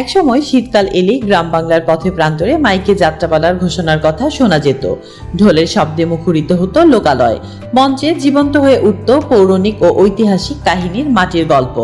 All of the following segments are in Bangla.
একসময় শীতকাল এলেই গ্রাম বাংলার পথে প্রান্তরে মাইকে যাত্রাপালার ঘোষণার কথা শোনা যেত। ঢোলের শব্দে মুখরিত হতো লোকালয়। মঞ্চে জীবন্ত হয়ে উঠত পৌরাণিক ও ঐতিহাসিক কাহিনীর মাটির গল্প।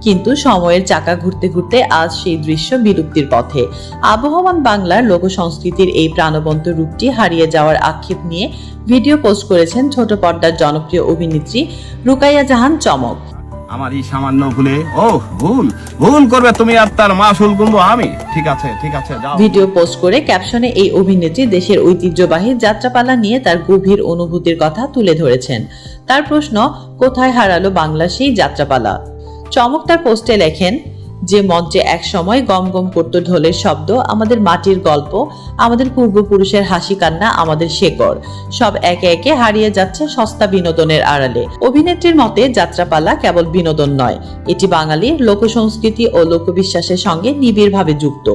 কিন্তু সময়ের চাকা ঘুরতে ঘুরতে আজ সেই দৃশ্য বিলুপ্তির পথে। আবহমান বাংলার লোকসংস্কৃতির এই প্রাণবন্ত রূপটি হারিয়ে যাওয়ার আক্ষেপ নিয়ে ভিডিও পোস্ট করেছেন ছোট পর্দার জনপ্রিয় অভিনেত্রী রুকাইয়া জাহান চমক। আমার এই সামান্য ভুলে। ও ভুল। ভুল করবে তুমি আর তার মাসুল গুনবো আমি। ঠিক আছে ঠিক আছে, যাও। ভিডিও পোস্ট করে ক্যাপশনে এই অভিনেত্রী দেশের ঐতিহ্যবাহী যাত্রাপালা নিয়ে তার গভীর অনুভূতির কথা তুলে ধরেছেন। তার প্রশ্ন, কোথায় হারালো বাংলা সেই যাত্রাপালা? চমক তার পোস্টে লেখেন যে মঞ্চে এক সময় গম গম করত ঢোলের শব্দ, আমাদের মাটির গল্প, আমাদের পূর্বপুরুষের হাসি কান্না, আমাদের শেকড়। সব একে একে হারিয়ে যাচ্ছে সস্তা বিনোদনের আড়ালে। অভিনেত্রীর মতে যাত্রাপালা কেবল বিনোদন নয়, এটি বাঙালির লোকসংস্কৃতি ও লোকবিশ্বাসের সঙ্গে নিবিড়ভাবে যুক্ত।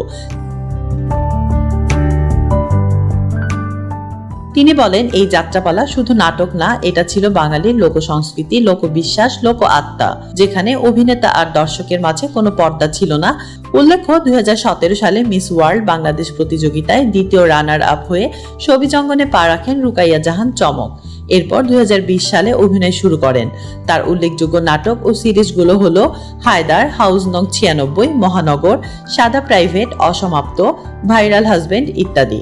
তিনি বলেন, এই যাত্রাপালা শুধু নাটক না, এটা ছিল বাঙালির লোকসংস্কৃতি, লোকবিশ্বাস লোক আত্মা যেখানে অভিনেতা আর দর্শকের মাঝে কোনো পর্দা ছিল না। উল্লেখ্য, দুই সালে মিস ওয়ার্ল্ড বাংলাদেশ প্রতিযোগিতায় দ্বিতীয় রানার আপ হয়ে ছবিজঙ্গনে পা রাখেন রুকাইয়া জাহান চমক। এরপর দুই হাজার বিশ সালে অভিনয় শুরু করেন। তার উল্লেখযোগ্য নাটক ও সিরিজগুলো হলো হায়দার হাউস নং ছিয়ানব্বই, মহানগর, সাদা প্রাইভেট, অসমাপ্ত, ভাইরাল হাজবেন্ড ইত্যাদি।